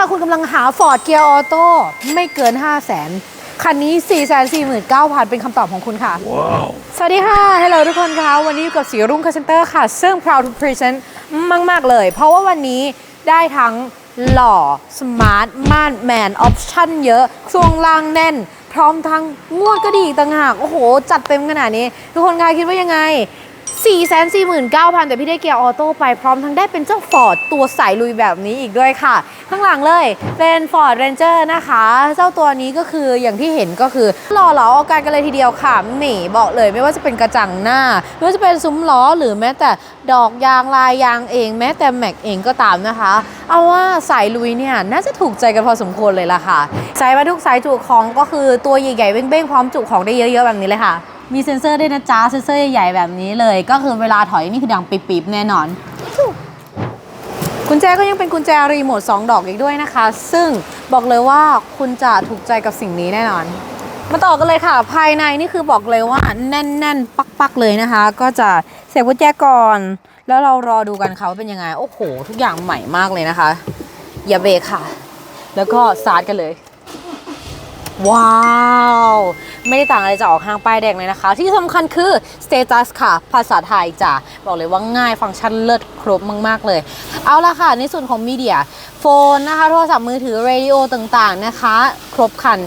ถ้าคุณกำลังหา Ford Gear Auto ไม่เกิน 5 0 0 0 0 0คันนี้ 449,000 เป็นคำตอบของคุณค่ะสวัสดีค่ะ ฮัลโหลทุกคนคะ วันนี้อยู่กับสีรุ่งคาเซนเตอร์ค่ะ ซึ่ง proud to present มากๆเลย เพราะว่าวันนี้ได้ทั้งหล่อ สมาร์ทม่านแมน ออปชั่นเยอะ ช่วงล่างแน่น พร้อมทั้งงวดก็ดีอีกต่างหาก โอ้โห จัดเต็มขนาดนี้ ทุกคนคะคิดว่ายังไง 449,000 แต่พี่ได้เกียร์ออโต้ไปพร้อมทั้งได้เป็นเจ้าฟอร์ดตัวสายลุยแบบนี้อีกด้วยค่ะ ข้างหลังเลยเป็น Ford Ranger นะคะ เจ้าตัวนี้ก็คืออย่างที่เห็นก็คือหล่อหลาเอการกันเลยทีเดียวค่ะหนีบอกเลยไม่ว่าจะเป็นกระจังหน้า ไม่ว่าจะเป็นซุ้มล้อหรือแม้แต่ดอกยางลายยางเองแม้แต่แม็กเองก็ตามนะคะ เอาว่าสายลุยเนี่ยน่าจะถูกใจกันพอสมควรเลยล่ะค่ะใช้มาทุกสายจุของก็คือตัวใหญ่ๆเบ้งๆพร้อมจุของได้เยอะๆแบบนี้เลยค่ะ มีเซ็นเซอร์ด้วยนะจ๊ะเซ็นเซอร์ใหญ่ๆแบบนี้เลย ก็คือเวลาถอยนี่คือดังปิ๊บๆแน่นอน กุญแจก็ยังเป็นกุญแจรีโมท2ดอกอีกด้วยนะคะ ซึ่งบอกเลยว่าคุณจะถูกใจกับสิ่งนี้แน่นอน มาต่อกันเลยค่ะ ภายในนี่คือบอกเลยว่าแน่นๆ ปักๆเลยนะคะ ก็จะเสียบกุญแจก่อน แล้วเรารอดูกันค่ะว่าเป็นยังไง โอ้โห ทุกอย่างใหม่มากเลยนะคะ อย่าเบรกค่ะ แล้วก็สตาร์ทกันเลย ว้าว ไม่ได้ต่างอะไรจากออกห้างป้ายแดงเลยนะคะ ที่สำคัญคือ Status ค่ะ ภาษาไทยจ้ะ บอกเลยว่าง่ายฟังก์ชันเลิศครบมาก ๆ เลย เอาละค่ะ ในส่วนของมีเดียโฟนนะคะ โทรศัพท์มือถือเรดิโอต่างๆนะคะ ครบคัน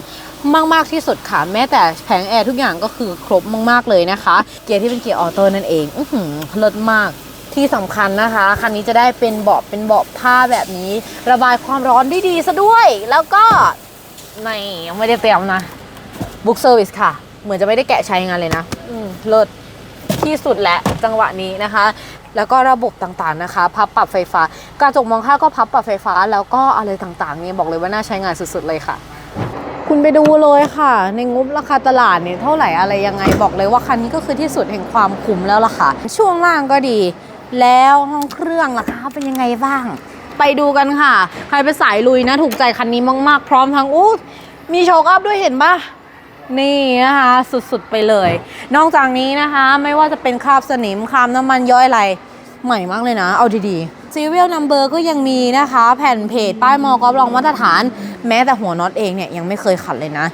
มากๆที่สุดค่ะ แม้แต่แผงแอร์ทุกอย่างก็คือครบมาก ๆ เลยนะคะ เกียร์ที่เป็นเกียร์ออโต้นั่นเองอื้อหือเลิศมากที่สำคัญนะคะ คันนี้จะได้เป็นเบาะเป็นเบาะผ้าแบบนี้ ระบายความร้อนได้ดีซะด้วย แล้วก็ ไม่ยังไม่ได้เตรียมนะบุ๊กเซอร์วิสค่ะ เหมือนจะไม่ได้แกะใช้งานเลยนะ อืมเลิศที่สุดและจังหวะนี้นะคะ แล้วก็ระบบต่างๆนะคะ พับปรับไฟฟ้ากระจกมองข้างก็พับปรับไฟฟ้า แล้วก็อะไรต่างๆ นี่บอกเลยว่าน่าใช้งานสุดๆเลยค่ะ คุณไปดูเลยค่ะ ในงบราคาตลาดเนี่ยเท่าไหร่อะไรยังไงบอกเลยว่าคันนี้ก็คือที่สุดแห่งความคุ้มแล้วล่ะค่ะ ช่วงล่างก็ดี แล้วห้องเครื่องล่ะคะเป็นยังไงบ้าง ไปดูกันค่ะ ใครเป็นสายลุยนะ ถูกใจคันนี้มาก ๆ พร้อมทั้งอู้มีโชว์อัพด้วยเห็นปะนี่นะคะ สุด ๆ ไปเลย นอกจากนี้นะคะ ไม่ว่าจะเป็นคราบสนิมคราบน้ำมันย้อยอะไรใหม่มากเลยนะ เอาดีๆ serial number ก็ยังมีนะคะ แผ่นเพจป้ายมอกอบรองมาตรฐาน แม้แต่หัวน็อตเองเนี่ยยังไม่เคยขัดเลยนะ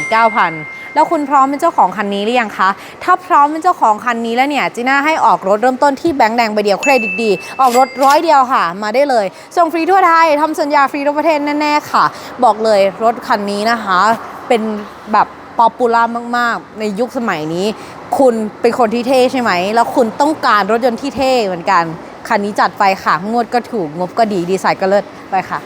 449,000 แล้วคุณพร้อมเป็นเจ้าของคันนี้หรือยังคะ ถ้าพร้อมเป็นเจ้าของคันนี้แล้วเนี่ยจีน่าให้ออกรถเริ่มต้นที่แบงค์แดงใบเดียวเครดิตดี ออกรถร้อยเดียวค่ะ มาได้เลย ส่งฟรีทั่วไทยทำสัญญาฟรีทั่วประเทศแน่ๆค่ะ บอกเลยรถคันนี้นะคะ เป็นแบบป๊อปปูล่ามาก ๆ ในยุคสมัยนี้ คุณเป็นคนที่เท่ใช่ไหม แล้วคุณต้องการรถยนต์ที่เท่เหมือนกัน คันนี้จัดไปค่ะ งวดก็ถูกงบก็ดีดีไซน์ก็เลิศไปค่ะ